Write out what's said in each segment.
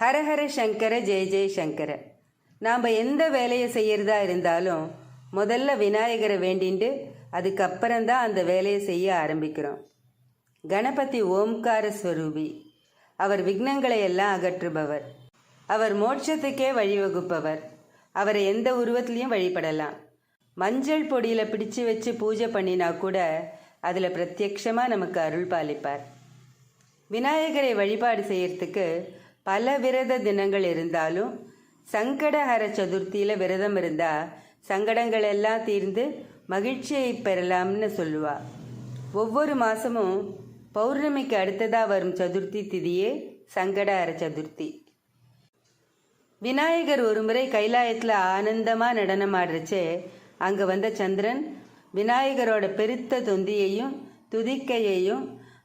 ஹரஹர சங்கர ஜெய ஜெய சங்கர. நாம் எந்த வேலையை செய்கிறதா இருந்தாலும் முதல்ல விநாயகரை வேண்டிண்டு அதுக்கப்புறம்தான் அந்த வேலையை செய்ய ஆரம்பிக்கிறோம். கணபதி ஓம்கார ஸ்வரூபி. அவர் விக்னங்களை எல்லாம் அகற்றுபவர். அவர் மோட்சத்துக்கே வழிவகுப்பவர். அவரை எந்த உருவத்திலையும் வழிபடலாம். மஞ்சள் பொடியில் பிடிச்சு வச்சு பூஜை பண்ணினா கூட அதில் பிரத்யக்ஷமாக நமக்கு அருள் பாலிப்பார். விநாயகரை வழிபாடு செய்யறதுக்கு பல விரத தினங்கள் இருந்தாலும் சங்கடஹர சதுர்த்தியில் விரதம் இருந்தால் சங்கடங்கள் எல்லாம் தீர்ந்து மகிழ்ச்சியை பெறலாம்னு சொல்லுவா. ஒவ்வொரு மாதமும் பௌர்ணமிக்கு அடுத்ததாக வரும் சதுர்த்தி திதியே சங்கடஹர சதுர்த்தி. விநாயகர் ஒருமுறை கைலாயத்தில் ஆனந்தமாக நடனமாடுறச்சே அங்கே வந்த சந்திரன் விநாயகரோட பெருத்த தொந்தியையும் துதிக்கையையும்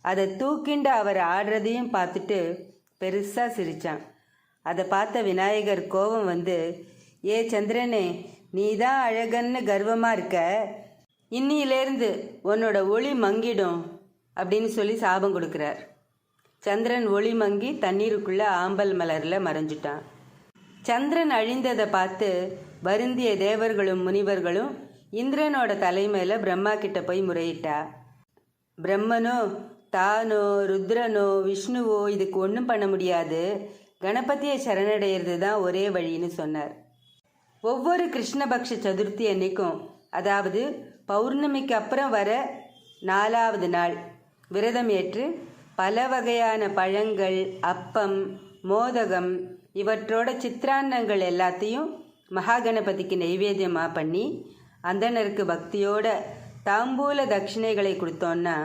அதை தூக்கிண்டு அவர் ஆடுறதையும் பார்த்துட்டு பெருசாக சிரிச்சான். அதை பார்த்த விநாயகர் கோபம் வந்து ஏ சந்திரனே நீ தான் அழகன்னு கர்வமாக இருக்க? இன்னியிலேருந்து உன்னோட ஒளி மங்கிடும் அப்படின்னு சொல்லி சாபம் கொடுக்குறார். சந்திரன் ஒளி மங்கி தண்ணீருக்குள்ள ஆம்பல் மலர்ல மறைஞ்சிட்டான். சந்திரன் அழிந்ததை பார்த்து வருந்திய தேவர்களும் முனிவர்களும் இந்திரனோட தலைமையில பிரம்மா கிட்ட போய் முறையிட்டா. பிரம்மனோ தானோ ருத்ரனோ விஷ்ணுவோ இதுக்கு ஒன்றும் பண்ண முடியாது. கணபதியை சரணடைகிறது தான் ஒரே வழின்னு சொன்னார். ஒவ்வொரு கிருஷ்ணபக்ஷ சதுர்த்தி அன்னைக்கும் அதாவது பௌர்ணமிக்கு அப்புறம் வர நாலாவது நாள் விரதம் ஏற்று பல வகையான பழங்கள் அப்பம் மோதகம் இவற்றோட சித்திரான்னங்கள் எல்லாத்தையும் மகாகணபதிக்கு நைவேத்தியமாக பண்ணி அந்தனருக்கு பக்தியோட தாம்பூல தட்சிணைகளை கொடுத்தோன்னா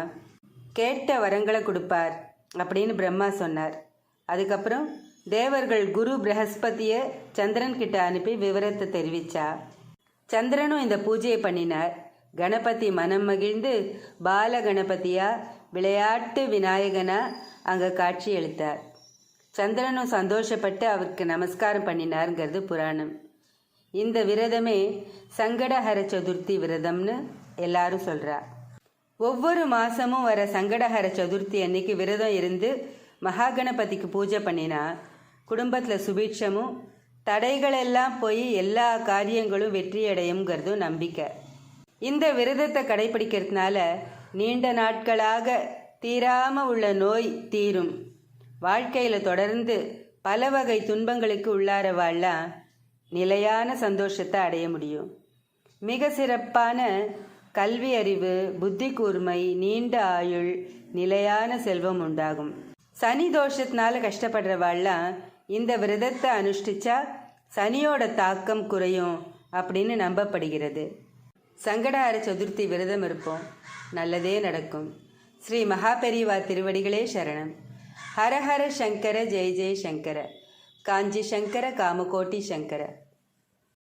கேட்ட வரங்களை கொடுப்பார் அப்படின்னு பிரம்மா சொன்னார். அதுக்கப்புறம் தேவர்கள் குரு பிரகஸ்பதியை சந்திரன் கிட்ட அனுப்பி விவரத்தை தெரிவிச்சா. சந்திரனும் இந்த பூஜையை பண்ணினார். கணபதி மனம் மகிழ்ந்து பால கணபதியா விளையாட்டு விநாயகனா அங்கே காட்சி அளித்தார். சந்திரனும் சந்தோஷப்பட்டு அவருக்கு நமஸ்காரம் பண்ணினாருங்கிறது புராணம். இந்த விரதமே சங்கடஹர சதுர்த்தி விரதம்னு எல்லாரும் சொல்கிறா ஒவ்வொரு மாசமும் வர சங்கடஹர சதுர்த்தி அன்னைக்கு விரதம் இருந்து மகாகணபதிக்கு பூஜை பண்ணினா குடும்பத்தில் சுபீட்சமும் தடைகளெல்லாம் போய் எல்லா காரியங்களும் வெற்றியடையுங்கிறதும் நம்பிக்கை. இந்த விரதத்தை கடைபிடிக்கிறதுனால நீண்ட நாட்களாக தீராம உள்ள நோய் தீரும். வாழ்க்கையில் தொடர்ந்து பல வகை துன்பங்களுக்கு உள்ளார வாழலாம். நிலையான சந்தோஷத்தை அடைய முடியும். மிக சிறப்பான கல்வி அறிவு புத்தி கூர்மை நீண்ட ஆயுள் நிலையான செல்வம் உண்டாகும். சனி தோஷத்தினால கஷ்டப்படுறவாள்லாம் இந்த விரதத்தை அனுஷ்டிச்சா சனியோட தாக்கம் குறையும் அப்படின்னு நம்பப்படுகிறது. சங்கடார சதுர்த்தி விரதம் இருப்போம். நல்லதே நடக்கும். ஸ்ரீ மகாபெரிவா திருவடிகளே சரணம். ஹரஹர சங்கர ஜெய ஜெய சங்கர. காஞ்சி சங்கர காமகோட்டி சங்கர.